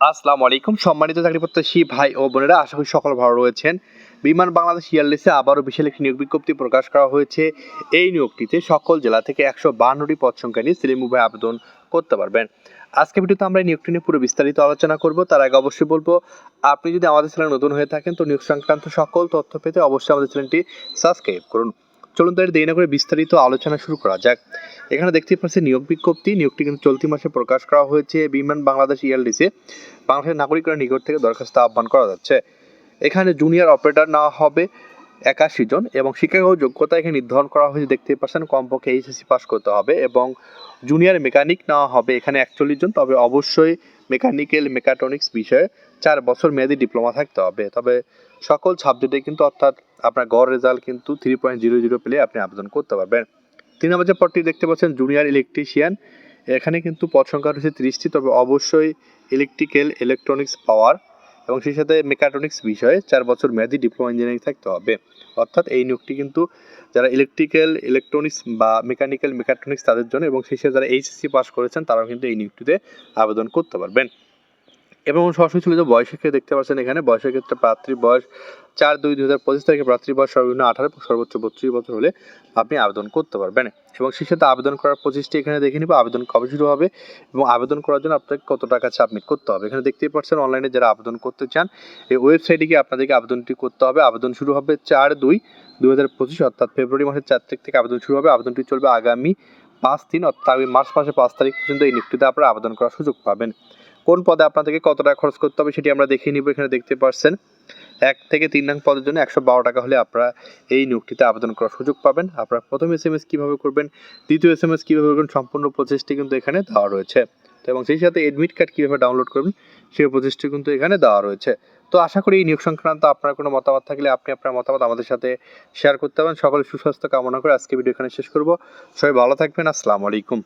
আসসালামু আলাইকুম। সম্মানিত চাকরি প্রত্যাশী ভাই ও বোনেরা, আশা করি সকল ভালো রয়েছেন। বিমান বাংলাদেশ এয়ারলাইন্সে আবারও বিশাল একটি নিয়োগ বিজ্ঞপ্তি প্রকাশ করা হয়েছে। এই নিয়োগটিতে সকল জেলা থেকে একশো বান্নটি পদ সংখ্যা নিয়ে সিলেম উভয় আবেদন করতে পারবেন। আজকে ভিডিওতে আমরা নিয়োগটি নিয়ে পুরো বিস্তারিত আলোচনা করব। তার আগে অবশ্যই বলব, আপনি যদি আমাদের চ্যানেল নতুন হয়ে থাকেন, তো নিয়োগ সংক্রান্ত সকল তথ্য পেতে অবশ্যই আমাদের চ্যানেলটি সাবস্ক্রাইব করুন। চলুন তাহলে দেরি না করে বিস্তারিত আলোচনা শুরু করা যাক। এখানে দেখতে পাচ্ছি নিয়োগ বিজ্ঞপ্তি। নিয়োগটি কিন্তু চলতি মাসে প্রকাশ করা হয়েছে। বিমান বাংলাদেশ ইয়ারলিসে বাংলাদেশের নাগরিকরা নিকট থেকে দরখাস্ত আহ্বান করা যাচ্ছে। এখানে জুনিয়র অপারেটর নেওয়া হবে একাশি জন এবং শিক্ষাগত যোগ্যতা এখানে নির্ধারণ করা হয়েছে। দেখতে পাচ্ছেন, কমপক্ষে এইচএসসি পাস করতে হবে এবং জুনিয়র মেকানিক নেওয়া হবে এখানে একচল্লিশ জন। তবে অবশ্যই মেকানিক্যাল মেকাট্রনিক্স বিষয়ে চার বছর মেয়াদি ডিপ্লোমা থাকতে হবে। তবে সকল সাবজেক্টে কিন্তু অর্থাৎ আপনার গড় রেজাল্ট কিন্তু থ্রি পয়েন্ট জিরো জিরো পেলে আপনি আবেদন করতে পারবেন। তিন নম্বর যে পদটি দেখতে পাচ্ছেন জুনিয়র ইলেকট্রিশিয়ান এখানে কিন্তু পদ সংখ্যা রয়েছে তিরিশটি, তবে অবশ্যই ইলেকট্রিক্যাল ইলেকট্রনিক্স পাওয়ার এবং সেই সাথে মেকাট্রনিক্স বিষয়ে চার বছর মেয়াদি ডিপ্লোমা ইঞ্জিনিয়ারিং থাকতে হবে। অর্থাৎ এই নিয়োগটি কিন্তু যারা ইলেকট্রিক্যাল ইলেকট্রনিক্স বা মেকানিক্যাল মেকাট্রনিক্স তাদের জন্য এবং সেই সাথে যারা এইচএসসি পাস করেছেন, তারাও কিন্তু এই নিয়োগটিতে আবেদন করতে পারবেন। এবং সরাসরি চলে যাও বয়সের ক্ষেত্রে, দেখতে পাচ্ছেন এখানে বয়সের ক্ষেত্রে প্রার্থীর বয়স চার দুই দুই হাজার পঁচিশ তারিখে প্রার্থীর বয়স সর্বনিম্ন আঠারো, সর্বোচ্চ বত্রিশ বছর হলে আপনি আবেদন করতে পারবেন। এবং সাথে আবেদন করার পঁচিশটি এখানে দেখে নিব, আবেদন কবে শুরু হবে এবং আবেদন করার জন্য আপনাকে কত টাকা সাবমিট করতে হবে। এখানে দেখতেই পাচ্ছেন অনলাইনে যারা আবেদন করতে চান, এই ওয়েবসাইটে গিয়ে আপনাদেরকে আবেদনটি করতে হবে। আবেদন শুরু হবে চার দুই দু হাজার পঁচিশ, অর্থাৎ ফেব্রুয়ারি মাসের চার তারিখ থেকে আবেদন শুরু হবে। আবেদনটি চলবে আগামী পাঁচ দিন, অর্থাৎ আগামী মার্চ মাসের পাঁচ তারিখ পর্যন্ত এই নিয়োগটিতে আপনারা আবেদন করার সুযোগ পাবেন। কোন পদে আপনাদেরকে কত টাকা খরচ করতে হবে সেটি আমরা দেখিয়ে নিব। এখানে দেখতে পাচ্ছেন এক থেকে তিন নং পদের জন্য একশো বারো টাকা হলে আপনারা এই নিয়োগটিতে আবেদন করার সুযোগ পাবেন। আপনারা প্রথম এস এম এস কীভাবে করবেন, দ্বিতীয় এস এম এস কীভাবে করবেন, সম্পূর্ণ প্রসেসটি কিন্তু এখানে দেওয়া রয়েছে। তো এবং সেই সাথে এডমিট কার্ড কীভাবে ডাউনলোড করবেন, সেই প্রসেসটি কিন্তু এখানে দেওয়া রয়েছে। তো আশা করি এই নিয়োগ সংক্রান্ত আপনার কোনো মতামত থাকলে আপনি আপনার মতামত আমাদের সাথে শেয়ার করতে পারেন। সকলের সুস্বাস্থ্য কামনা করে আজকে ভিডিও এখানে শেষ করব। সবাই ভালো থাকবেন। আসসালামু আলাইকুম।